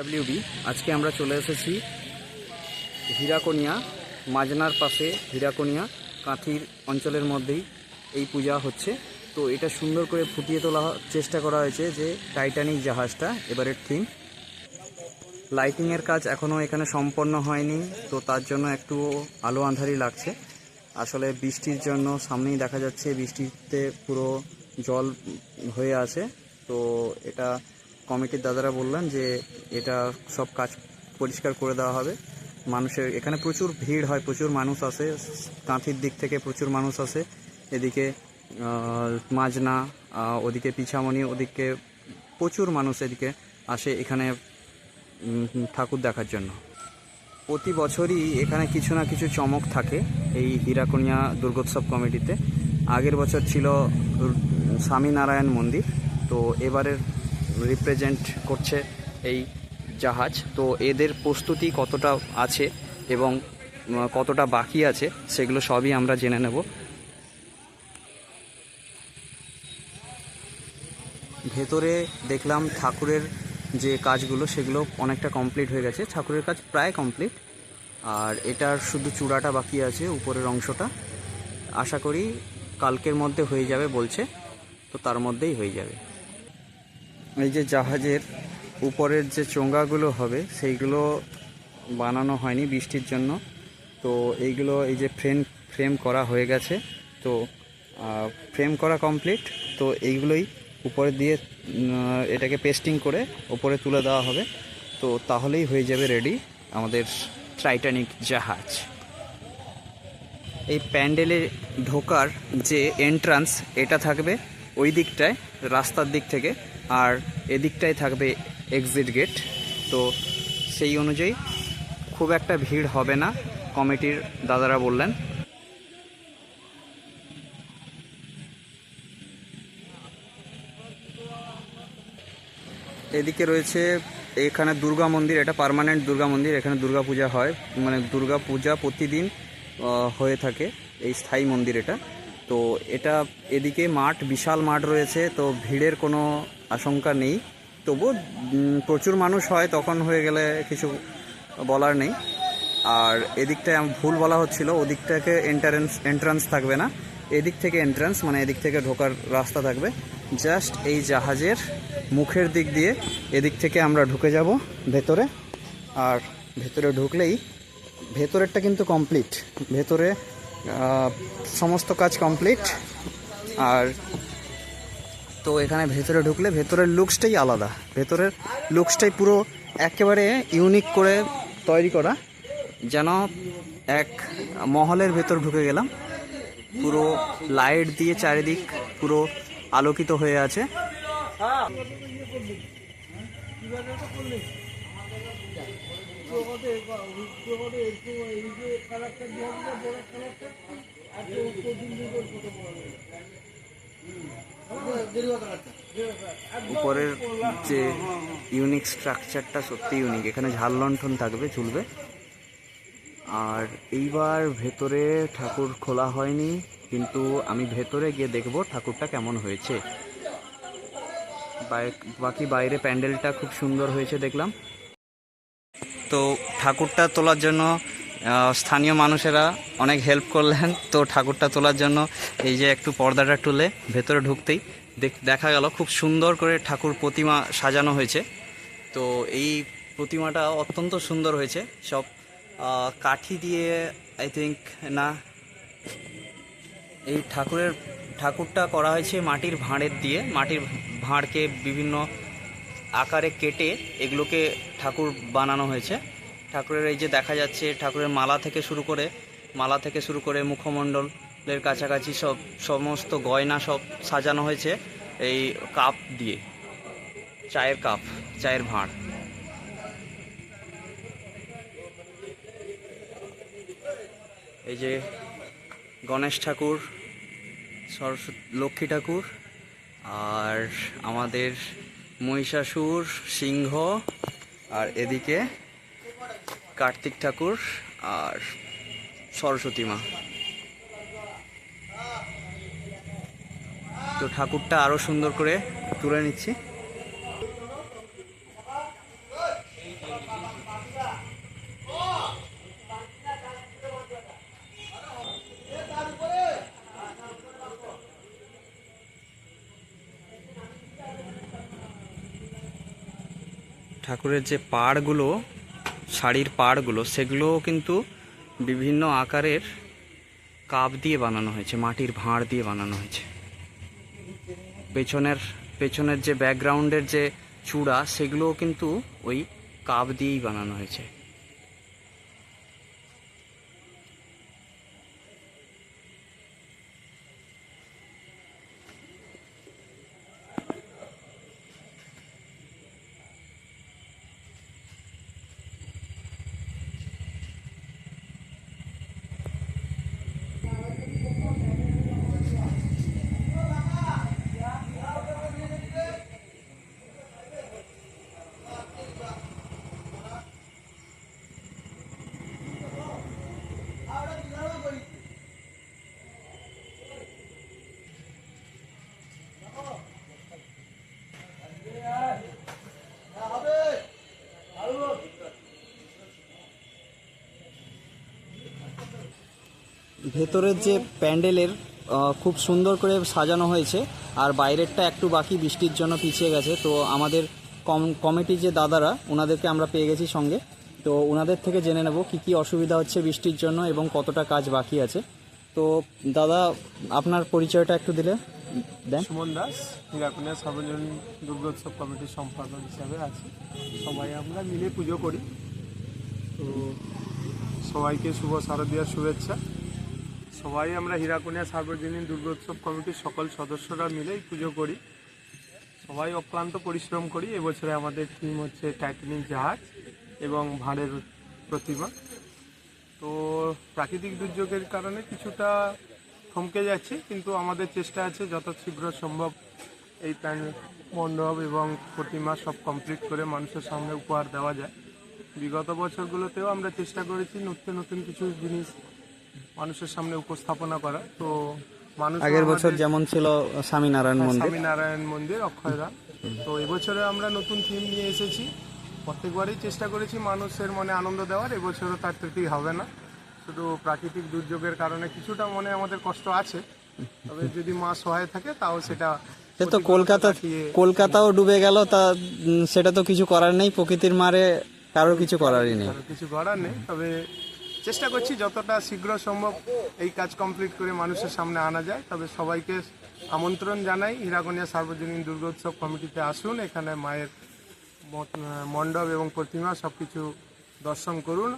WB আজকে আমরা চলে এসেছি হীরাকনিয়া মাজনার পাশে হীরাকনিয়া, কাঁথির অঞ্চলের মধ্যেই এই পূজা হচ্ছে। তো এটা সুন্দর করে ফুটিয়ে তোলা চেষ্টা করা হয়েছে যে টাইটানিক জাহাজটা, এবারের থিম। লাইটিংয়ের কাজ এখনও এখানে সম্পন্ন হয়নি, তো তার জন্য একটু আলো আঁধারি লাগছে। আসলে বৃষ্টির জন্য সামনেই দেখা যাচ্ছে বৃষ্টিতে পুরো জল হয়ে আছে, তো এটা কমিটির দাদারা বললেন যে এটা সব কাজ পরিষ্কার করে দেওয়া হবে। মানুষের, এখানে প্রচুর ভিড় হয়, প্রচুর মানুষ আসে, কাঁথির দিক থেকে প্রচুর মানুষ আসে। এদিকে মাজনা ওদিকে পিছামণি, ওদিকে প্রচুর মানুষ এদিকে আসে এখানে ঠাকুর দেখার জন্য। প্রতি বছরই এখানে কিছু না কিছু চমক থাকে এই হীরাকনিয়া দুর্গোৎসব কমিটিতে। আগের বছর ছিল স্বামীনারায়ণ মন্দির, তো এবারের রিপ্রেজেন্ট করছে এই জাহাজ। তো এদের প্রস্তুতি কতটা আছে এবং কতটা বাকি আছে সেগুলো সবই আমরা জেনে নেব। ভেতরে দেখলাম ঠাকুরের যে কাজগুলো, সেগুলো অনেকটা কমপ্লিট হয়ে গেছে। ঠাকুরের কাজ প্রায় কমপ্লিট আর এটার শুধু চূড়াটা বাকি আছে, উপরের অংশটা। আশা করি কালকের মধ্যে হয়ে যাবে বলছে। তো তার মধ্যেই হয়ে যাবে। এই যে জাহাজের উপরের যে চোঙ্গাগুলো হবে, সেইগুলো বানানো হয়নি বৃষ্টির জন্য। তো এইগুলো এই যে ফ্রেম ফ্রেম করা হয়ে গেছে। তো ফ্রেম করা কমপ্লিট তো এইগুলোই উপরে দিয়ে এটাকে পেস্টিং করে উপরে তুলে দেওয়া হবে। তো তাহলেই হয়ে যাবে রেডি আমাদের টাইটানিক জাহাজ। এই প্যান্ডেলে ঢোকার যে এন্ট্রান্স এটা থাকবে ওই দিকটায়, রাস্তার দিক থেকে। আর এদিকটাই থাকবে এক্সিট গেট তো সেই অনুযায়ী খুব একটা ভিড় হবে না, কমিটির দাদারা বললেন। এদিকে রয়েছে এখানে দুর্গা মন্দির, এটা পার্মানেন্ট দুর্গা মন্দির, এখানে দুর্গা পূজা হয়। মানে দুর্গা পূজা প্রতিদিন হয়ে থাকে, এই স্থায়ী মন্দির এটা। তো এটা এদিকে মাঠ বিশাল মাঠ রয়েছে তো ভিড়ের কোনো আশঙ্কা নেই। উম, প্রচুর মানুষ হয় তখন হয়ে গেলে কিছু বলার নেই। আর এদিকটায় ভুল বলা হচ্ছিল ওদিকটাকে এন্টারেন্স এন্ট্রান্স থাকবে না। এদিক থেকে এন্ট্রান্স মানে এদিক থেকে ঢোকার রাস্তা থাকবে। জাস্ট এই জাহাজের মুখের দিক দিয়ে এদিক থেকে আমরা ঢুকে যাব ভেতরে। আর ভেতরে ঢুকলেই ভেতরেরটা কিন্তু কমপ্লিট ভেতরে সমস্ত কাজ কমপ্লিট আর তো এখানে ভেতরে ঢুকলে ভেতরের লুকসটাই আলাদা। ভেতরের লুকসটাই পুরো একেবারে ইউনিক করে তৈরি করা। যেন এক মহলের ভেতর ঢুকে গেলাম। পুরো লাইট দিয়ে চারিদিক পুরো আলোকিত হয়ে আছে। উপরের যে ইউনিক স্ট্রাকচারটা সত্যি ইউনিক এখানে ঝাল লণ্ঠন থাকবে ঝুলবে। আর এইবার ভেতরে ঠাকুর খোলা হয়নি কিন্তু আমি ভেতরে গিয়ে দেখব ঠাকুরটা কেমন হয়েছে। বাকি বাইরে প্যান্ডেলটা খুব সুন্দর হয়েছে দেখলাম। তো ঠাকুরটা তোলার জন্য স্থানীয় মানুষেরা অনেক হেল্প করলেন। তো ঠাকুরটা তোলার জন্য এই যে একটু পর্দাটা তুলে ভেতরে ঢুকতেই দেখ- গেল খুব সুন্দর করে ঠাকুর প্রতিমা সাজানো হয়েছে। তো এই প্রতিমাটা অত্যন্ত সুন্দর হয়েছে। সব কাঠি দিয়ে আই থিঙ্ক না, এই ঠাকুরের, ঠাকুরটা করা হয়েছে মাটির ভাঁড়ের দিয়ে। মাটির ভাঁড়কে বিভিন্ন আকারে কেটে এগুলোকে ঠাকুর বানানো হয়েছে। ঠাকুরের এই যে দেখা যাচ্ছে, ঠাকুরের মালা থেকে শুরু করে, মালা থেকে শুরু করে মুখমণ্ডলের কাছাকাছি সব, সমস্ত গয়না সব সাজানো হয়েছে এই কাপ দিয়ে। চায়ের কাপ, চায়ের ভাঁড়। এই যে গণেশ ঠাকুর, সরস্বতী, লক্ষ্মী ঠাকুর আর আমাদের মহিষাসুর, সিংহ, আর এদিকে কার্তিক ঠাকুর আর সরস্বতী মা। তো ঠাকুরটা আরও সুন্দর করে তুলে নিচ্ছি। ঠাকুরের যে পাড়গুলো, শাড়ির পাড়গুলো সেগুলোও কিন্তু বিভিন্ন আকারের কাপ দিয়ে বানানো হয়েছে, মাটির ভাঁড় দিয়ে বানানো হয়েছে। পেছনের পেছনের যে ব্যাকগ্রাউন্ডের যে চূড়া, সেগুলোও কিন্তু ওই কাপ দিয়েই বানানো হয়েছে। ভেতরের যে প্যান্ডেলের খুব সুন্দর করে সাজানো হয়েছে, আর বাইরেরটা একটু বাকি, বৃষ্টির জন্য পিছিয়ে গেছে। তো আমাদের কম কমিটি যে দাদারা ওনাদেরকে আমরা পেয়ে গেছি সঙ্গে। তো ওনাদের থেকে জেনে নেব কি কি অসুবিধা হচ্ছে বৃষ্টির জন্য এবং কতটা কাজ বাকি আছে। তো দাদা, আপনার পরিচয়টা একটু দিলে, দেন। সুমন দাস, হীরাকুনিয়া সার্বজনীন দুর্গোৎসব কমিটির সম্পাদক হিসাবে আছি। সবাই আমরা মিলে পুজো করি। তো সবাইকে শুভ শারদীয়ার শুভেচ্ছা। সবাই আমরা হীরাকুনিয়া সার্বজনীন দুর্গোৎসব কমিটির সকল সদস্যরা মিলেই পুজো করি। সবাই অক্লান্ত পরিশ্রম করি। এবছরে আমাদের থিম হচ্ছে টাইটানিক জাহাজ এবং ভাঁড়ের প্রতিমা। তো প্রাকৃতিক দুর্যোগের কারণে কিছুটা থমকে যাচ্ছে, কিন্তু আমাদের চেষ্টা আছে যত শীঘ্র সম্ভব এই প্যান মণ্ডপ এবং প্রতিমা সব কমপ্লিট করে মানুষের সামনে উপহার দেওয়া যায়। বিগত বছরগুলোতেও আমরা চেষ্টা করেছি নতুন নতুন কিছু জিনিস মানুষের সামনে উপস্থাপনা করা। তো মানুষ আগের বছর যেমন ছিল স্বামীনারায়ণ মন্দির। স্বামীনারায়ণ মন্দির অক্ষয়ধাম তো এবছরে আমরা নতুন থিম নিয়ে এসেছি। প্রত্যেকবারই চেষ্টা করেছি মানুষের মনে আনন্দ দেওয়ার। এবছরও তার ত্রুটি হবে না। শুধু প্রাকৃতিক দুর্যোগের কারণে কিছুটা মনে আমাদের কষ্ট আছে। তবে যদি মা সহায় থাকে তাও সেটা সে তো কলকাতা কলকাতাও ডুবে গেল তা সেটা তো কিছু করার নেই। প্রকৃতির মারে কারোর কিছু করারই নেই। কিছু করার নেই। তবে চেষ্টা করছি যতটা শীঘ্র সম্ভব এই কাজ কমপ্লিট করে মানুষের সামনে আনা যায়। তবে সবাইকে আমন্ত্রণ জানাই হীরাগনিয়া সার্বজনীন দুর্গোৎসব কমিটিতে আসুন এখানে মায়ের মণ্ডপ এবং প্রতিমা সব কিছু দর্শন করুন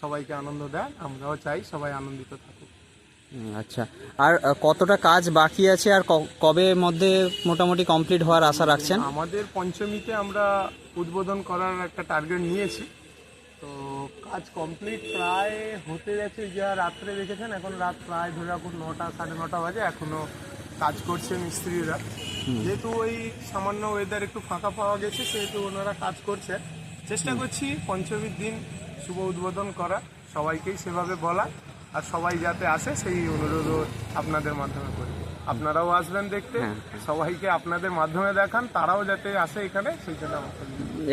সবাইকে আনন্দ দেন আমরাও চাই সবাই আনন্দিত থাকুক। আচ্ছা। আর কতটা কাজ বাকি আছে আর কবে মধ্যে মোটামুটি কমপ্লিট হওয়ার আশা রাখছেন? আমাদের পঞ্চমীতে আমরা উদ্বোধন করার একটা টার্গেট নিয়েছি। তো কাজ কমপ্লিট প্রায় হতে যাচ্ছে যা রাত্রে দেখেছেন এখন রাত প্রায় ধরে রাখুন নটা সাড়ে নটা বাজে এখনও কাজ করছে মিস্ত্রিরা। যেহেতু ওই সামান্য ওয়েদার একটু ফাঁকা পাওয়া গেছে সেহেতু ওনারা কাজ করছে। চেষ্টা করছি পঞ্চমীর দিন শুভ উদ্বোধন করা সবাইকেই সেভাবে বলা আর সবাই যাতে আসে সেই অনুরোধও আপনাদের মাধ্যমে করি। আপনারাও আসবেন দেখতে। সবাইকে আপনাদের মাধ্যমে দেখান তারাও যাতে আসে এখানে সেই জন্য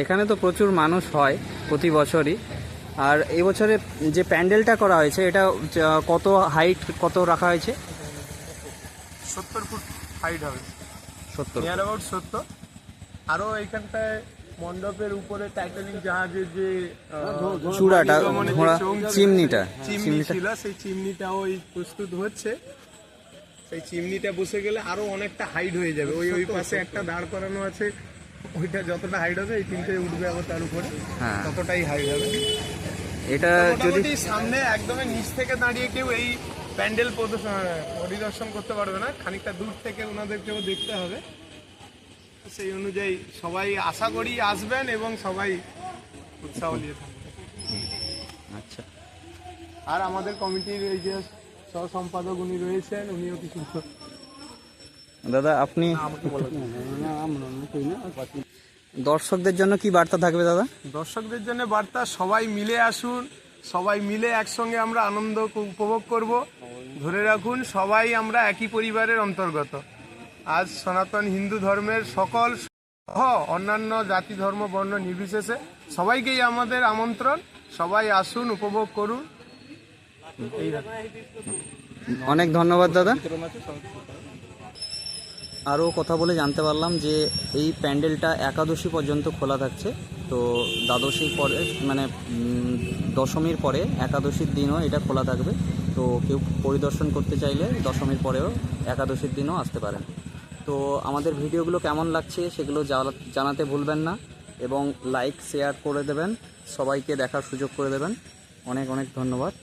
এখানে তো প্রচুর মানুষ হয় প্রতি বছরই। আর এবছরে যে প্যান্ডেলটা করা হয়েছে এটা কত হাইট কত রাখা হয়েছে? সত্তর ফুট হাইট হবে। সত্তর নিয়ার অ্যাবাউট সত্তর। আরও এইখানটায় মণ্ডপের উপরে টাইটানিক জাহাজের যে চূড়াটা, ঘোড়া, চিমনিটা, চিমনি ছিল সেই চিমনিটাও ওই প্রস্তুত হচ্ছে। সেই চিমনিটা বসে গেলে আরও অনেকটা হাইট হয়ে যাবে। ওই ওই পাশে একটা দাঁড় করানো আছে ওইটা যতটা হাইট হবে এই তিনটে উঠবে আবার তার উপরে। হ্যাঁ। ততটাই হাইট হবে। এটা যদি সামনে একদমই নিচ থেকে দাঁড়িয়ে কেউ এই প্যান্ডেল প্রদর্শন পরিদর্শন করতে পারবে না। খানিকটা দূর থেকে ওনাদেরকেও দেখতে হবে। সেই অনুযায়ী সবাই আশা করি আসবেন এবং সবাই উৎসাহ নিয়ে থাকবেন। আচ্ছা। আর আমাদের কমিটির এই যে সহ সম্পাদক উনি রয়েছেন উনিও কিছু দাদা আপনি? দর্শকদের জন্য কি বার্তা থাকবে দাদা? দর্শকদের জন্য বার্তা সবাই মিলে আসুন সবাই মিলে একসঙ্গে আমরা আনন্দ উপভোগ করব। ধরে রাখুন সবাই আমরা একই পরিবারের অন্তর্গত। আজ সনাতন হিন্দু ধর্মের সকল সহ অন্যান্য জাতি ধর্ম বর্ণ নির্বিশেষে সবাইকেই আমাদের আমন্ত্রণ। সবাই আসুন উপভোগ করুন। অনেক ধন্যবাদ, দাদা। আরও কথা বলে জানতে পারলাম যে এই প্যান্ডেলটা একাদশী পর্যন্ত খোলা থাকছে। তো দ্বাদশীর পরে মানে দশমীর পরে, একাদশীর দিনও এটা খোলা থাকবে। তো কেউ পরিদর্শন করতে চাইলে দশমীর পরেও একাদশীর দিনও আসতে পারেন। তো আমাদের ভিডিওগুলো কেমন লাগছে সেগুলো জানাতে ভুলবেন না এবং লাইক, শেয়ার করে দেবেন। সবাইকে দেখার সুযোগ করে দেবেন। অনেক অনেক ধন্যবাদ।